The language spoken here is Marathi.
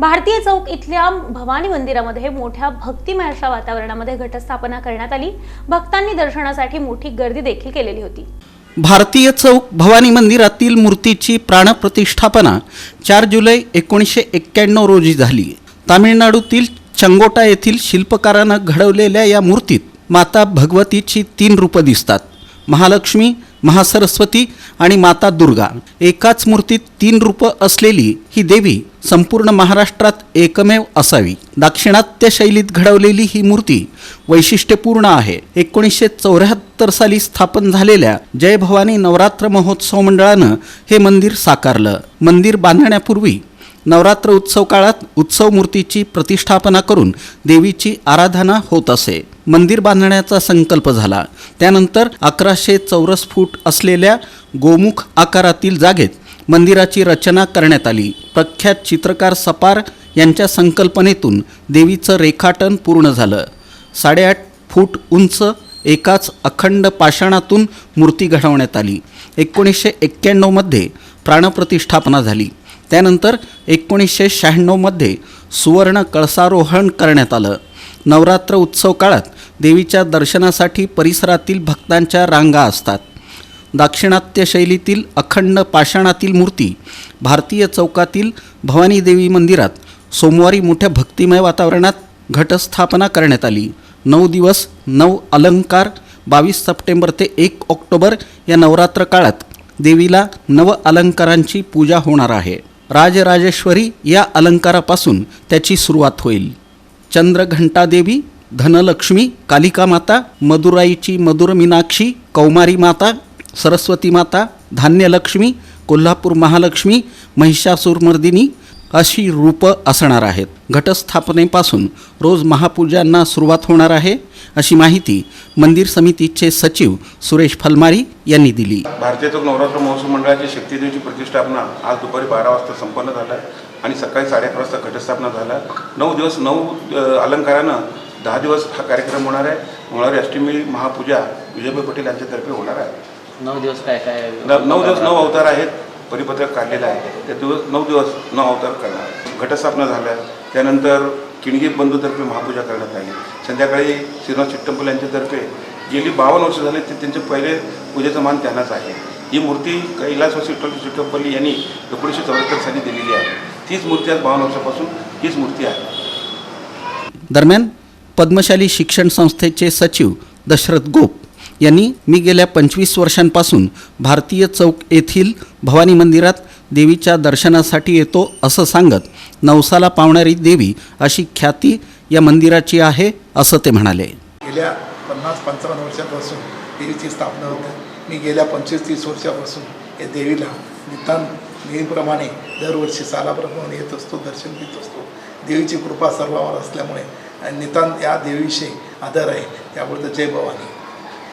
भारतीय चौक इथल्या भवानी मंदिरामध्ये मोठ्या भक्तिमय अशा वातावरणामध्ये घटस्थापना करण्यात आली. भक्तांनी दर्शनासाठी मोठी गर्दी देखील केलेली होती. भारतीय चौक भवानी मंदिरातील मूर्तीची प्राणप्रतिष्ठापना चार जुलै एकोणीसशे एक्क्याण्णव रोजी झाली. तामिळनाडूतील चंगोटा येथील शिल्पकारानं घडवलेल्या या मूर्तीत माता भगवतीची तीन रूपं दिसतात. महालक्ष्मी महासरस्वती आणि माता दुर्गा. एकाच मूर्तीत तीन रूपं असलेली ही देवी संपूर्ण महाराष्ट्रात एकमेव असावी. दाक्षिणात्य शैलीत घडवलेली ही मूर्ती वैशिष्ट्यपूर्ण आहे. एकोणीसशे चौऱ्याहत्तर साली स्थापन झालेल्या जय भवानी नवरात्र महोत्सव मंडळानं हे मंदिर साकारलं. मंदिर बांधण्यापूर्वी नवरात्र उत्सव काळात उत्सव मूर्तीची प्रतिष्ठापना करून देवीची आराधना होत असे. मंदिर बांधण्याचा संकल्प झाला. त्यानंतर अकराशे चौरस फूट असलेल्या गोमुख आकारातील जागेत मंदिराची रचना करण्यात आली. प्रख्यात चित्रकार सपार यांच्या संकल्पनेतून देवीचं रेखाटन पूर्ण झालं. साडेआठ फूट उंच एकाच अखंड पाषाणातून मूर्ती घडवण्यात आली. एकोणीसशे एक्क्याण्णवमध्ये प्राणप्रतिष्ठापना झाली. त्यानंतर एकोणीसशे शहाण्णवमध्ये सुवर्ण कळसारोहण करण्यात आलं. नवरात्र उत्सव काळात देवीच्या दर्शनासाठी परिसरातील भक्तांच्या रांगा असतात. दाक्षिणात्य शैलीतील अखंड पाषाणातील मूर्ती भारतीय चौकातील भवानी देवी मंदिरात सोमवारी मोठ्या भक्तिमय वातावरणात घटस्थापना करण्यात आली. नऊ दिवस नऊ अलंकार बावीस सप्टेंबर ते एक ऑक्टोबर या नवरात्र काळात देवीला नव अलंकारांची पूजा होणार आहे. राजराजेश्वरी या अलंकारापासून त्याची सुरुवात होईल. चंद्रघंटादेवी धनलक्ष्मी कालिका माता मदुराईची मधुर मीनाक्षी कौमारी माता सरस्वती माता धान्यलक्ष्मी कोल्हापूर महालक्ष्मी महिषासूरमर्दिनी अशी रूपं असणार आहेत. घटस्थापनेपासून रोज महापूजांना सुरुवात होणार आहे अशी माहिती मंदिर समितीचे सचिव सुरेश फलमारी यांनी दिली. भारतीय नवरात्र महोत्सव मंडळाची शक्तीदेवीची प्रतिष्ठापना आज दुपारी बारा वाजता संपन्न झालं आणि सकाळी साडेअकरा वाजता घटस्थापना झाला नऊ दिवस नऊ अलंकारानं दहा दिवस हा कार्यक्रम होणार आहे. मंगळवारी अष्टमी महापूजा विजयभाई पटेल यांच्यातर्फे होणार आहे. नऊ दिवस काय काय? न- नऊ दिवस नऊ अवतार आहेत. परिपत्रक काढलेलं आहे. त्या दिवस नऊ दिवस नऊ अवतार करणार. घटस्थापना झाल्या. त्यानंतर किणगी बंधूतर्फे महापूजा करण्यात आली. संध्याकाळी श्रीनाथ चिट्टंपल यांच्यातर्फे गेली बावन्न वर्ष झाले ते त्यांचे पहिले पूजेचं मान त्यांनाच आहे. ही मूर्ती कैलासवासी चिट्टंपल्ली यांनी एकोणीसशे चौऱ्याहत्तर साली दिलेली आहे. तीच मूर्ती आज बावन्न वर्षापासून हीच मूर्ती आहे. दरम्यान पद्मशाली शिक्षण संस्थेचे सचिव दशरथ गोप यांनी मी गेल्या पंचवीस वर्षांपासून भारतीय चौक येथील भवानी मंदिरात देवीच्या दर्शनासाठी येतो असं सांगत नवसाला पावणारी देवी अशी ख्याती या मंदिराची आहे असं ते म्हणाले. गेल्या पन्नास पंचावन्न वर्षापासून देवीची स्थापना होते. मी गेल्या पंचवीस तीस वर्षापासून या देवीला नितांत नेहमीप्रमाणे दरवर्षी सालाप्रमाणे येत असतो दर्शन घेत असतो. देवीची कृपा सर्वावर असल्यामुळे आणि नितांत या देवीविषयी आदर आहे. त्यामुळे जय भवानी.